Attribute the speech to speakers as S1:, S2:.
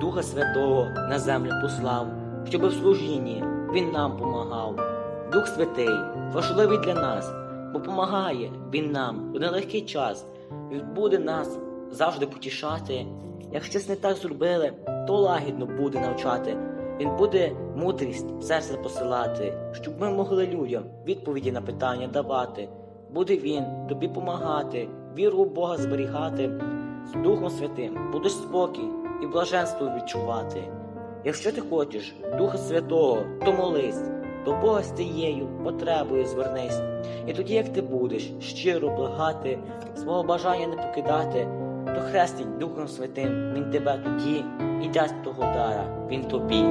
S1: Духа Святого на землю послав, щоб в служінні Він нам помагав. Дух Святий важливий для нас, бо помагає Він нам у нелегкий час. Він буде нас завжди потішати. Як щось не так зробили, то лагідно буде навчати. Він буде мудрість в серце посилати, щоб ми могли людям відповіді на питання давати. Буде він тобі помагати, віру у Бога зберігати, з Духом Святим будеш спокій і блаженство відчувати. Якщо ти хочеш Духа Святого, то молись, до Бога з тією потребою звернись. І тоді, як ти будеш щиро благати, свого бажання не покидати, то хрестить Духом Святим Він тебе тоді і дасть того дара, Він тобі.